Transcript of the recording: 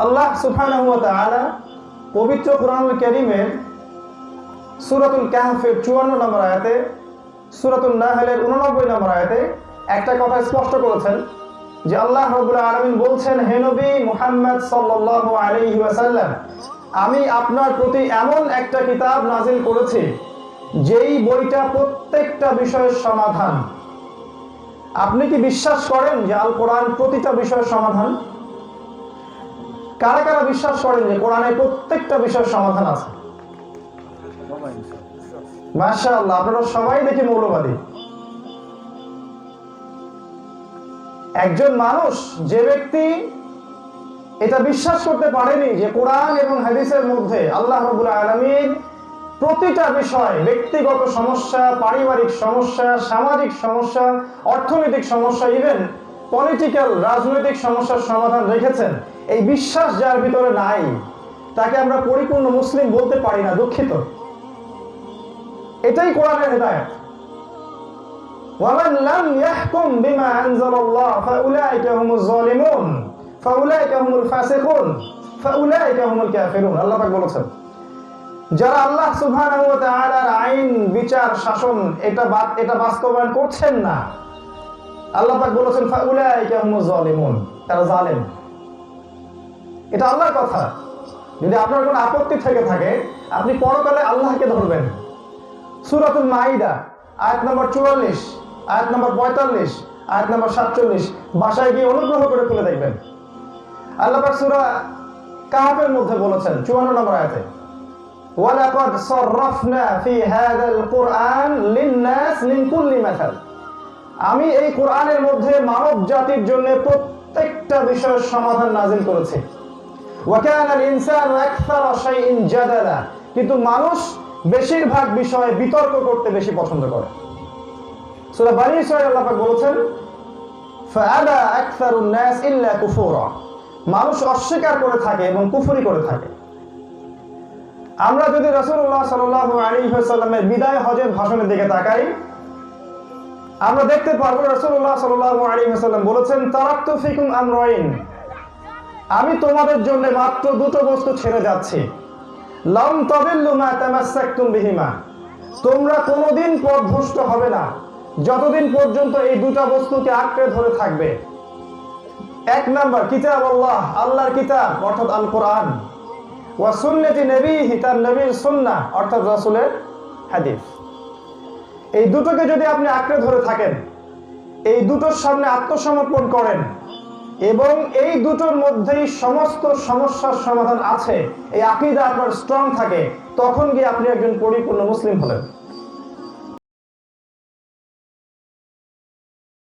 আল্লাহ তাআলা পবিত্র কোরআনুল কারীমের সূরাতুল কাহফের 54 নম্বর আয়াতে, সূরাতুন নাহলের 89 নম্বর আয়াতে একটা কথা স্পষ্ট করেছেন যে আল্লাহ রাব্বুল আলামিন বলছেন, হে নবী মুহাম্মদ সাল্লাল্লাহু আলাইহি ওয়াসাল্লাম, আমি আপনার প্রতি এমন একটা কিতাব নাজিল করেছি, যেই বইটা প্রত্যেকটা বিষয়ের সমাধান। আপনি কি বিশ্বাস করেন যে আল কোরআন প্রতিটা বিষয়ের সমাধান? কারা কারা বিশ্বাস করেন যে কোরআনে প্রত্যেকটা বিষয়ের সমাধান আছে? আপনারা সবাই দেখি মৌলবাদী। একজন মানুষ, যে ব্যক্তি এটা বিশ্বাস করতে পারেনি যে কোরআন এবং হাদিসের মধ্যে আল্লাহ রবুল আলমীর প্রতিটা বিষয়, ব্যক্তিগত সমস্যা, পারিবারিক সমস্যা, সামাজিক সমস্যা, অর্থনৈতিক সমস্যা ইভেন পলিটিক্যাল রাজনৈতিক সমস্যার সমাধান রেখেছেন এই বিশ্বাস যার ভিতরে নাই তাকে আমরা পরিপূর্ণ মুসলিম বলতে পারি না দুঃখিত এটাই কোরআনের হেদায়ত ومن لم يحكم بما أنزل الله فأولئك هم الظالمون فأولئك هم الفاسقون فأولئك هم الكافرون আল্লাহ পাক বলেছেন যারা আল্লাহ সুবহানাহু ওয়া তাআলার আইন বিচার শাসন এটা বা- এটা বাস্তবায়ন করছেন না আল্লাহ পাক বলেছেন, ফাউলাইকা হুমুজ জালিমুন। তারা জালেম। এটা আল্লাহর কথা। যদি আপনার কোনো আপত্তি থেকে থাকে, আপনি পরকালে আল্লাহকে ধরবেন। সুরাতুল মাইদা আয়াত নম্বর চুয়াল্লিশ, আয়াত নম্বর পঁয়তাল্লিশ, আয়াত নম্বর সাতচল্লিশ, বাসায় গিয়ে অনুগ্রহ করে খুলে দেখবেন। আল্লাহ পাক সুরা কাহাবের মধ্যে বলেছেন, চুয়ান্ন নম্বর আয়াতে, ওয়ালাকাদ সররাফনা ফি হাদাল কুরআন লিন কুল্লি মাসাল। আমি এই কোরআনের মধ্যে মানব জাতির জন্য প্রত্যেকটা বিষয়ের সমাধান নাজিল করেছে। কিন্তু মানুষ বেশিরভাগ বিষয়ে বিতর্ক করতে বেশি পছন্দ করে। সুরা বানি ইসরায়েল আল্লাহ বলেছেন ফাআবা আকসারুন নাস ইল্লা কুফুরা। মানুষ অস্বীকার করে থাকে এবং কুফরি করে থাকে। আমরা যদি রসুল্লাহ সাল আলী সাল্লামের বিদায় হজের ভাষণের দিকে তাকাই আমরা দেখতে পারব রাসূলুল্লাহ সাল্লাল্লাহু আলাইহি ওয়াসাল্লাম বলেছেন, তারাক্তু ফিকুম আমরাইন। আমি তোমাদের জন্য মাত্র দুটো বস্তু ছেড়ে যাচ্ছি। লম তবিল্লু মা তামাসসাকতুম বিহিমা। তোমরা কোনোদিন পথভ্রষ্ট হবে না। যতদিন পর্যন্ত এই দুটা বস্তুকে আঁকড়ে ধরে থাকবে। এক নাম্বার, কিতাব আল্লাহ, আল্লাহর কিতাব, অর্থাৎ আল কোরআন ওয়া সুন্নতি নবীহি, তার নবীর সুন্না অর্থাৎ রাসূলের হাদিস। এই দুটোকে যদি আপনি আঁকড়ে ধরে থাকেন, এই দুটোর সামনে আত্মসমর্পণ করেন, এবং এই দুটোর মধ্যেই সমস্ত সমস্যার সমাধান আছে, এই আকিদা আপনার স্ট্রং থাকে, তখন গিয়ে আপনি একজন পরিপূর্ণ মুসলিম হলেন।